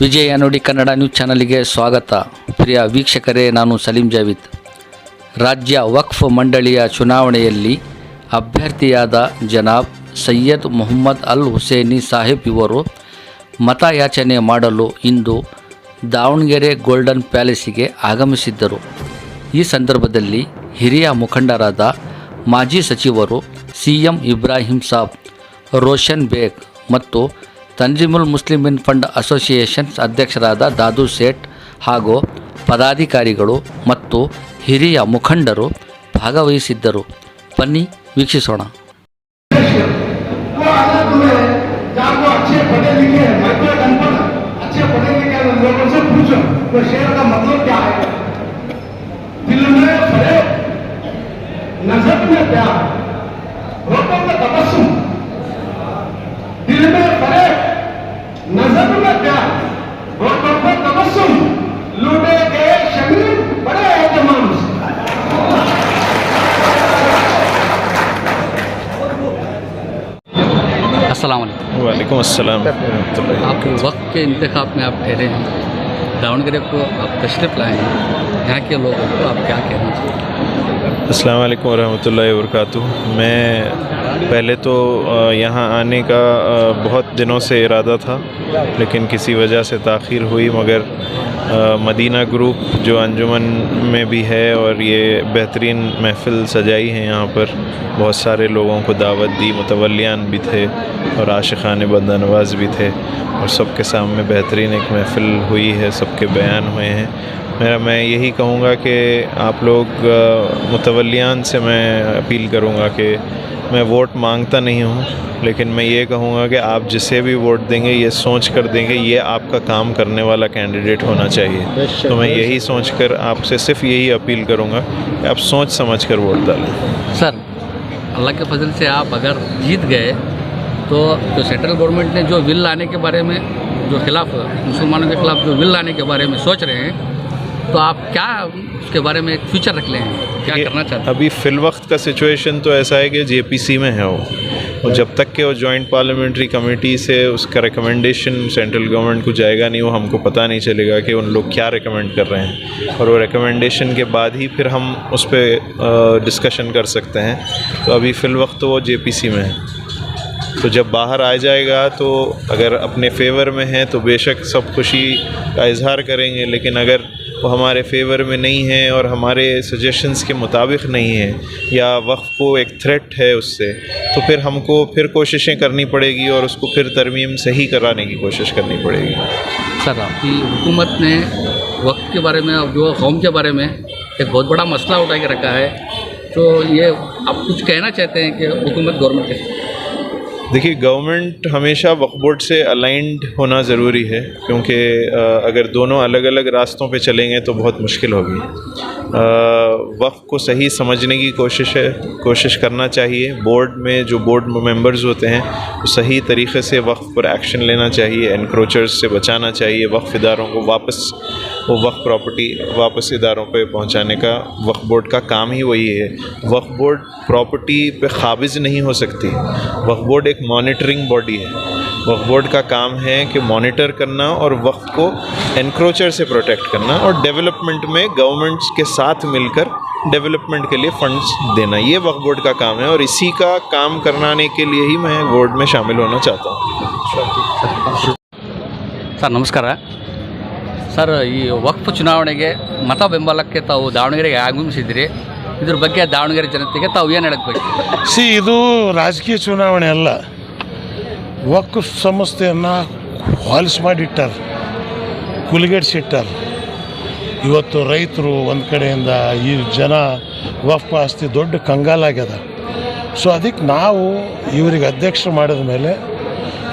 ವಿಜಯ ನುಡಿ ಕನ್ನಡ ನ್ಯೂಸ್ ಚಾನಲ್ಗೆ ಸ್ವಾಗತ. ಪ್ರಿಯ ವೀಕ್ಷಕರೇ, ನಾನು ಸಲೀಂ ಜಾವಿದ್. ರಾಜ್ಯ ವಕ್ಫ್ ಮಂಡಳಿಯ ಚುನಾವಣೆಯಲ್ಲಿ ಅಭ್ಯರ್ಥಿಯಾದ ಜನಾಬ್ ಸೈಯದ್ ಮೊಹಮ್ಮದ್ ಅಲ್ ಹುಸೇನಿ ಸಾಹೇಬ್ ಇವರು ಮತಯಾಚನೆ ಮಾಡಲು ಇಂದು ದಾವಣಗೆರೆ ಗೋಲ್ಡನ್ ಪ್ಯಾಲೇಸಿಗೆ ಆಗಮಿಸಿದ್ದರು. ಈ ಸಂದರ್ಭದಲ್ಲಿ ಹಿರಿಯ ಮುಖಂಡರಾದ ಮಾಜಿ ಸಚಿವರು ಸಿ ಎಂ ಇಬ್ರಾಹಿಂ ಸಾಬ್, ರೋಷನ್ ಬೇಗ್ ಮತ್ತು ತಂಜಿಮುಲ್ ಮುಸ್ಲಿಮಿನ್ ಫಂಡ್ ಅಸೋಸಿಯೇಷನ್ಸ್ ಅಧ್ಯಕ್ಷರಾದ ದಾದು ಸೇಠ್ ಹಾಗೂ ಪದಾಧಿಕಾರಿಗಳು ಮತ್ತು ಹಿರಿಯ ಮುಖಂಡರು ಭಾಗವಹಿಸಿದ್ದರು. ಬನ್ನಿ ವೀಕ್ಷಿಸೋಣ. السلام علیکم۔ وعلیکم السلام۔ آپ کے وقت کے انتخاب میں آپ ٹھہرے ہیں۔ داون گرے کو آپ تشریف لائے ہیں۔ یہاں کے لوگوں کو آپ کیا کہنا ہیں؟ السلام علیکم ورحمۃ اللہ وبرکاتہ۔ میں پہلے تو یہاں آنے کا بہت دنوں سے ارادہ تھا، لیکن کسی وجہ سے تاخیر ہوئی، مگر مدینہ گروپ جو انجمن میں بھی ہے اور یہ بہترین محفل سجائی ہے یہاں پر، بہت سارے لوگوں کو دعوت دی، متولیان بھی تھے اور عاشقان بندہ نواز بھی تھے اور سب کے سامنے بہترین ایک محفل ہوئی ہے، سب کے بیان ہوئے ہیں۔ میرا میں یہی کہوں گا کہ آپ لوگ متولیان سے میں اپیل کروں گا کہ میں ووٹ مانگتا نہیں ہوں لیکن میں یہ کہوں گا کہ آپ جسے بھی ووٹ دیں گے یہ سوچ کر دیں گے یہ آپ کا کام کرنے والا کینڈیڈیٹ ہونا چاہیے۔ تو میں یہی سوچ کر آپ سے صرف یہی اپیل کروں گا کہ آپ سوچ سمجھ کر ووٹ ڈالیں۔ سر اللہ کے فضل سے آپ اگر جیت گئے تو جو سینٹرل گورنمنٹ نے جو بل لانے کے بارے میں جو خلاف مسلمانوں کے خلاف جو بل لانے کے بارے میں سوچ رہے ہیں تو آپ کیا اس کے بارے میں ایک فیوچر رکھ لیں؟ کیا کرنا چاہتے ہیں؟ ابھی فی الوقت کا سچویشن تو ایسا ہے کہ جے پی سی میں ہے وہ۔ اور جب تک کہ وہ جوائنٹ پارلیمنٹری کمیٹی سے اس کا ریکمنڈیشن سینٹرل گورنمنٹ کو جائے گا نہیں وہ ہم کو پتہ نہیں چلے گا کہ ان لوگ کیا ریکمینڈ کر رہے ہیں۔ اور وہ ریکمنڈیشن کے بعد ہی پھر ہم اس پہ ڈسکشن کر سکتے ہیں۔ تو ابھی فی الوقت تو وہ جے پی سی میں ہے۔ تو جب باہر آ جائے گا تو اگر اپنے فیور میں ہیں تو بے شک سب خوشی کا اظہار کریں گے۔ لیکن اگر وہ ہمارے فیور میں نہیں ہیں اور ہمارے سجیشنس کے مطابق نہیں ہیں یا وقف کو ایک تھریٹ ہے اس سے، تو پھر ہم کو پھر کوششیں کرنی پڑے گی اور اس کو پھر ترمیم صحیح کرانے کی کوشش کرنی پڑے گی۔ سر، آپ کی حکومت نے وقت کے بارے میں اور جو قوم کے بارے میں ایک بہت بڑا مسئلہ اٹھا کے رکھا ہے۔ تو یہ آپ کچھ کہنا چاہتے ہیں کہ حکومت گورنمنٹ کے ساتھ؟ دیکھیے گورنمنٹ ہمیشہ وقف بورڈ سے الائنڈ ہونا ضروری ہے، کیونکہ اگر دونوں الگ الگ راستوں پہ چلیں گے تو بہت مشکل ہوگی۔ وقف کو صحیح سمجھنے کی کوشش ہے، کوشش کرنا چاہیے۔ بورڈ میں جو بورڈ ممبرز ہوتے ہیں، وہ صحیح طریقے سے وقف پر ایکشن لینا چاہیے انکروچرز سے بچانا چاہیے، وقف اداروں کو واپس وہ وقف پراپرٹی واپس اداروں پہ پہنچانے کا وقف بورڈ کا کام ہی وہی ہے۔ وقف بورڈ پراپرٹی پہ قابض نہیں ہو سکتی۔ وقف بورڈ ایک مانیٹرنگ باڈی ہے۔ وقف بورڈ کا کام ہے کہ مانیٹر کرنا اور وقت کو انکروچر سے پروٹیکٹ کرنا اور ڈیولپمنٹ میں گورنمنٹس کے ساتھ مل کر ڈیولپمنٹ کے لیے فنڈز دینا۔ یہ وقف بورڈ کا کام ہے اور اسی کا کام کرانے کے لیے ہی میں بورڈ میں شامل ہونا چاہتا ہوں۔ سر، نمسکار ಸರ್, ಈ ವಕ್ಫ್ ಚುನಾವಣೆಗೆ ಮತ ಬೆಂಬಲಕ್ಕೆ ತಾವು ದಾವಣಗೆರೆಗೆ ಆಗಮಿಸಿದ್ರಿ. ಇದ್ರ ಬಗ್ಗೆ ದಾವಣಗೆರೆ ಜನತೆಗೆ ತಾವು ಏನು ಹೇಳಬೇಕು ಸಿ, ಇದು ರಾಜಕೀಯ ಚುನಾವಣೆ ಅಲ್ಲ. ವಕ್ಫ್ ಸಂಸ್ಥೆಯನ್ನು ಹಾಲ್ಸ್ ಮಾಡಿಟ್ಟಾರ. ಕುಲಿಗೆಡ್ಸಿಟ್ಟಾರ ಇವತ್ತು ರೈತರು ಒಂದು ಕಡೆಯಿಂದ ಈ ಜನ ವಕ್ಫ್ ಆಸ್ತಿ ದೊಡ್ಡ ಕಂಗಾಲಾಗ್ಯದ ಸೊ ಅದಕ್ಕೆ ನಾವು ಇವರಿಗೆ ಅಧ್ಯಕ್ಷರು ಮಾಡಿದ ಮೇಲೆ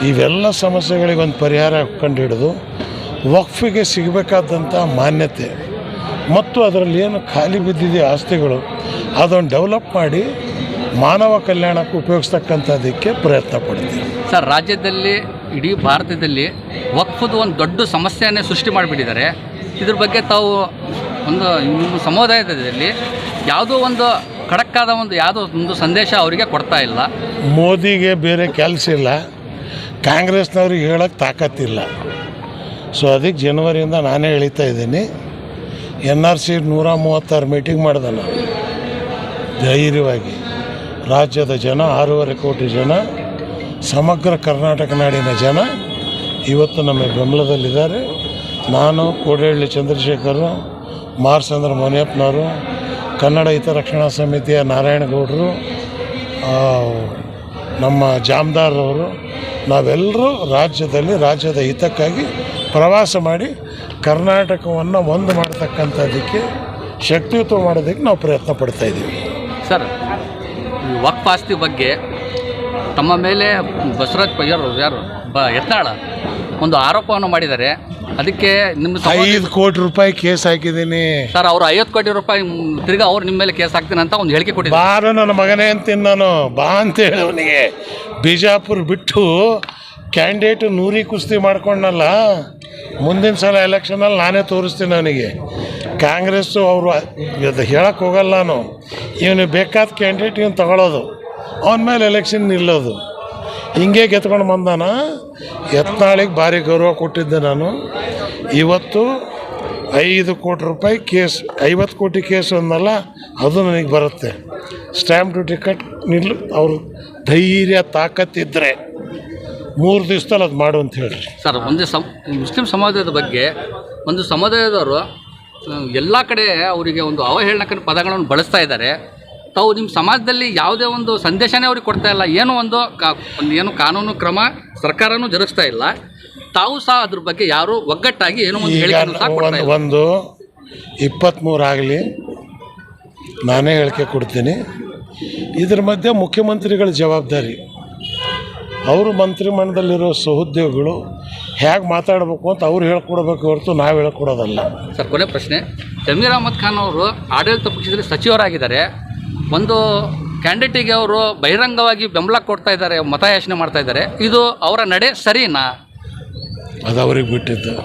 ಇವೆಲ್ಲ ಸಮಸ್ಯೆಗಳಿಗೆ ಒಂದು ಪರಿಹಾರ ಕಂಡು ಹಿಡಿದು ವಕ್ಫಿಗೆ ಸಿಗಬೇಕಾದಂಥ ಮಾನ್ಯತೆ. ಮತ್ತು ಅದರಲ್ಲಿ ಏನು ಖಾಲಿ ಬಿದ್ದಿದೆ ಆಸ್ತಿಗಳು ಅದನ್ನು ಡೆವಲಪ್ ಮಾಡಿ ಮಾನವ ಕಲ್ಯಾಣಕ್ಕೆ ಉಪಯೋಗಿಸ್ತಕ್ಕಂಥದ್ದಕ್ಕೆ ಪ್ರಯತ್ನ ಪಡ್ತೀವಿ ಸರ್ ರಾಜ್ಯದಲ್ಲಿ ಇಡೀ ಭಾರತದಲ್ಲಿ ವಕ್ಫದ ಒಂದು ದೊಡ್ಡ ಸಮಸ್ಯೆಯನ್ನೇ ಸೃಷ್ಟಿ ಮಾಡಿಬಿಟ್ಟಿದ್ದಾರೆ. ಇದ್ರ ಬಗ್ಗೆ ತಾವು ಒಂದು ನಿಮ್ಮ ಸಮುದಾಯದಲ್ಲಿ ಯಾವುದೋ ಒಂದು ಖಡಕ್ಕಾದ ಒಂದು ಯಾವುದೋ ಒಂದು ಸಂದೇಶ ಅವರಿಗೆ ಕೊಡ್ತಾ ಇಲ್ಲ. ಮೋದಿಗೆ ಬೇರೆ ಕೆಲಸ ಇಲ್ಲ. ಕಾಂಗ್ರೆಸ್ನವ್ರಿಗೆ ಹೇಳೋಕ್ಕೆ ತಾಕತ್ತಿಲ್ಲ. ಸೊ ಅದಕ್ಕೆ ಜನವರಿಯಿಂದ ನಾನೇ ಎಳಿತಾ ಇದ್ದೀನಿ. ಎನ್ ಆರ್ ಸಿ ನೂರ ಮೂವತ್ತಾರು ಮೀಟಿಂಗ್ ಮಾಡಿದೆ ನಾನು. ಧೈರ್ಯವಾಗಿ. ರಾಜ್ಯದ ಜನ, ಆರೂವರೆ ಕೋಟಿ ಜನ, ಸಮಗ್ರ ಕರ್ನಾಟಕ ನಾಡಿನ ಜನ ಇವತ್ತು ನಮ್ಮ ಬೆಂಬಲದಲ್ಲಿದ್ದಾರೆ. ನಾನು ಕೋಡಹಳ್ಳಿ ಚಂದ್ರಶೇಖರು ಮಾರ್ಸಂದ್ರ ಮುನಿಯಪ್ಪನವರು, ಕನ್ನಡ ಹಿತರಕ್ಷಣಾ ಸಮಿತಿಯ ನಾರಾಯಣಗೌಡರು ನಮ್ಮ ಜಾಮದಾರ್ ಅವರು, ನಾವೆಲ್ಲರೂ ರಾಜ್ಯದಲ್ಲಿ ರಾಜ್ಯದ ಹಿತಕ್ಕಾಗಿ ಪ್ರವಾಸ ಮಾಡಿ ಕರ್ನಾಟಕವನ್ನು ಒಂದು ಮಾಡ್ತಕ್ಕಂಥದ್ದಕ್ಕೆ ಶಕ್ತಿಯುತ ಮಾಡೋದಕ್ಕೆ ನಾವು ಪ್ರಯತ್ನ ಪಡ್ತಾ ಇದ್ದೀವಿ. ಸರ್ ಈ ವಕ್ಫ್ ಆಸ್ತಿ ಬಗ್ಗೆ ತಮ್ಮ ಮೇಲೆ ಬಸವರಾಜ್ ಪಯ್ಯರು ಯಾರು? ಬ ಎತ್ತಾಳ. ಒಂದು ಆರೋಪವನ್ನು ಮಾಡಿದ್ದಾರೆ. ಅದಕ್ಕೆ ನಿಮ್ಮ ಐದು ಕೋಟಿ ರೂಪಾಯಿ ಕೇಸ್ ಹಾಕಿದ್ದೀನಿ. ಸರ್ ಅವರು ಐವತ್ತು ಕೋಟಿ ರೂಪಾಯಿ ತಿರ್ಗಿ ತಿರ್ಗಾ ಅವ್ರು ನಿಮ್ಮ ಮೇಲೆ ಕೇಸ್ ಹಾಕ್ತೀನಿ ಅಂತ ಒಂದು ಹೇಳಿಕೆ ಕೊಟ್ಟಿದ್ದೆ ಬಾರು ನನ್ನ ಮಗನೇ ಅಂತೀನಿ ನಾನು. ಬಾ ಅಂತೇಳಿ ಅವನಿಗೆ. ಬಿಜಾಪುರ ಬಿಟ್ಟು ಕ್ಯಾಂಡಿಡೇಟ್ ನೂರಿ ಕುಸ್ತಿ ಮಾಡ್ಕೊಂಡಲ್ಲ ಮುಂದಿನ ಸಲ ಎಲೆಕ್ಷನಲ್ಲಿ ನಾನೇ ತೋರಿಸ್ತೀನಿ ಅವನಿಗೆ. ಕಾಂಗ್ರೆಸ್ಸು ಅವರು ಇದು ಹೇಳಕ್ಕೆ ಹೋಗಲ್ಲ ನಾನು. ಇವನು ಬೇಕಾದ ಕ್ಯಾಂಡಿಡೇಟ್ ಇವನು ತಗೊಳ್ಳೋದು ಅವನ ಮೇಲೆ ಎಲೆಕ್ಷನ್ ನಿಲ್ಲೋದು. ಹಿಂಗೆ ಗೆತ್ಕೊಂಡು ಬಂದಾನ. ಎತ್ನಾಳಿಗೆ ಭಾರಿ ಗೌರವ ಕೊಟ್ಟಿದ್ದೆ ನಾನು. ಇವತ್ತು ಐದು ಕೋಟಿ ರೂಪಾಯಿ ಕೇಸ್, ಐವತ್ತು ಕೋಟಿ ಕೇಸ್ ಅಂದಲ್ಲ ಅದು ನನಗೆ ಬರುತ್ತೆ. ಸ್ಟ್ಯಾಂಪ್ ಡ್ಯೂಟಿ ಕಟ್ ನಿಲ್ಲು ಅವರು ಧೈರ್ಯ ತಾಕತ್ತಿದ್ದರೆ ಮೂರು ದಿವ್ಸದಲ್ಲಿ ಅದು ಮಾಡು ಅಂತ ಹೇಳ್ರಿ. ಸರ್ ಒಂದು ಸಮ್ ಮುಸ್ಲಿಂ ಸಮಾಜದ ಬಗ್ಗೆ ಒಂದು ಸಮುದಾಯದವರು ಎಲ್ಲ ಕಡೆ ಅವರಿಗೆ ಒಂದು ಅವಹೇಳನಕ ಪದಗಳನ್ನು ಬಳಸ್ತಾ ಇದ್ದಾರೆ. ತಾವು ನಿಮ್ಮ ಸಮಾಜದಲ್ಲಿ ಯಾವುದೇ ಒಂದು ಸಂದೇಶನೇ ಅವ್ರಿಗೆ ಕೊಡ್ತಾ ಇಲ್ಲ. ಏನು ಒಂದು ಕಾ ಏನು ಕಾನೂನು ಕ್ರಮ ಸರ್ಕಾರನೂ ಜರುಗಿಸ್ತಾ ಇಲ್ಲ. ತಾವು ಸಹ ಅದ್ರ ಬಗ್ಗೆ ಯಾರು ಒಗ್ಗಟ್ಟಾಗಿ ಏನು ಒಂದು ಹೇಳಿಕೆಯನ್ನು ಸಹ ಕೊಡ್ತಾ ಒಂದು ಇಲ್ಲ. ಒಂದು ಇಪ್ಪತ್ತ್ಮೂರು ಆಗಲಿ ನಾನೇ ಹೇಳಿಕೆ ಕೊಡ್ತೀನಿ. ಇದ್ರ ಮಧ್ಯೆ ಮುಖ್ಯಮಂತ್ರಿಗಳ ಜವಾಬ್ದಾರಿ. ಅವರು ಮಂತ್ರಿಮಂಡಲದಲ್ಲಿರೋ ಸಹೋದ್ಯೋಗಿಗಳು ಹೇಗೆ ಮಾತಾಡಬೇಕು ಅಂತ ಅವ್ರು ಹೇಳ್ಕೊಡ್ಬೇಕು ಹೊರತು ನಾವು ಹೇಳ್ಕೊಡೋದಲ್ಲ. ಸರ್ ಕೊನೆ ಪ್ರಶ್ನೆ. ಜಮೀರ್ ಅಹಮದ್ ಖಾನ್ ಅವರು ಆಡಳಿತ ಪಕ್ಷದಲ್ಲಿ ಸಚಿವರಾಗಿದ್ದಾರೆ. ಒಂದು ಕ್ಯಾಂಡಿಡೇಟಿಗೆ ಅವರು ಬಹಿರಂಗವಾಗಿ ಬೆಂಬಲ ಕೊಡ್ತಾ ಇದ್ದಾರೆ ಮತಯಾಚನೆ ಮಾಡ್ತಾ ಇದ್ದಾರೆ. ಇದು ಅವರ ನಡೆ ಸರಿನಾ? ಅದು ಅವ್ರಿಗೆ ಬಿಟ್ಟಿದ್ದು.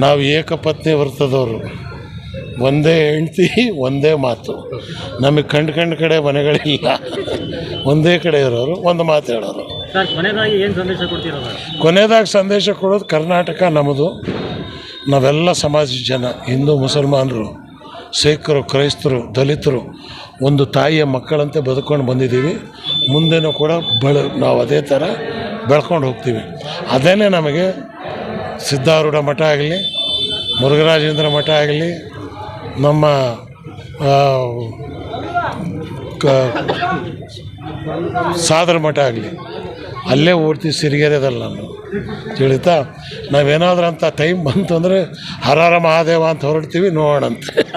ನಾವು ಏಕಪತ್ನಿ ವರ್ತದವರು. ಒಂದೇ ಹೆಂಡ್ತಿ ಒಂದೇ ಮಾತು. ನಮಗೆ ಕಂಡು ಕಂಡು ಕಡೆ ಮನೆಗಳಿಲ್ಲ. ಒಂದೇ ಕಡೆ ಇರೋರು ಒಂದು ಮಾತು ಹೇಳೋರು. ಕೊನೆಯದಾಗಿ ಸಂದೇಶ ಕೊಡೋದು ಕರ್ನಾಟಕ ನಮ್ಮದು ನಾವೆಲ್ಲ ಸಮಾಜ ಜನ ಹಿಂದೂ ಮುಸಲ್ಮಾನರು ಸಿಖ್ರು ಕ್ರೈಸ್ತರು ದಲಿತರು ಒಂದು ತಾಯಿಯ ಮಕ್ಕಳಂತೆ ಬದುಕೊಂಡು ಬಂದಿದ್ದೀವಿ. ಮುಂದೆನೂ ಕೂಡ ಬೆಳ ನಾವು ಅದೇ ಥರ ಬೆಳ್ಕೊಂಡು ಹೋಗ್ತೀವಿ. ಅದೇನೇ ನಮಗೆ ಸಿದ್ಧಾರೂಢ ಮಠ ಆಗಲಿ ಮುರುಘರಾಜೇಂದ್ರ ಮಠ ಆಗಲಿ ನಮ್ಮ ಕ- ಸಾದರ ಮಠ ಆಗಲಿ. ಅಲ್ಲೇ ಓಡ್ತೀವಿ ಸಿರಿಗೆರೆದಲ್ಲಿ ನಾನು. ತಿಳಿತಾ? ನಾವೇನಾದ್ರೂ ಅಂತ ಟೈಮ್ ಬಂತು ಅಂದರೆ ಹರಹರ ಮಹಾದೇವ ಅಂತ ಹೊರಡ್ತೀವಿ, ನೋಡೋಣಂತೆ.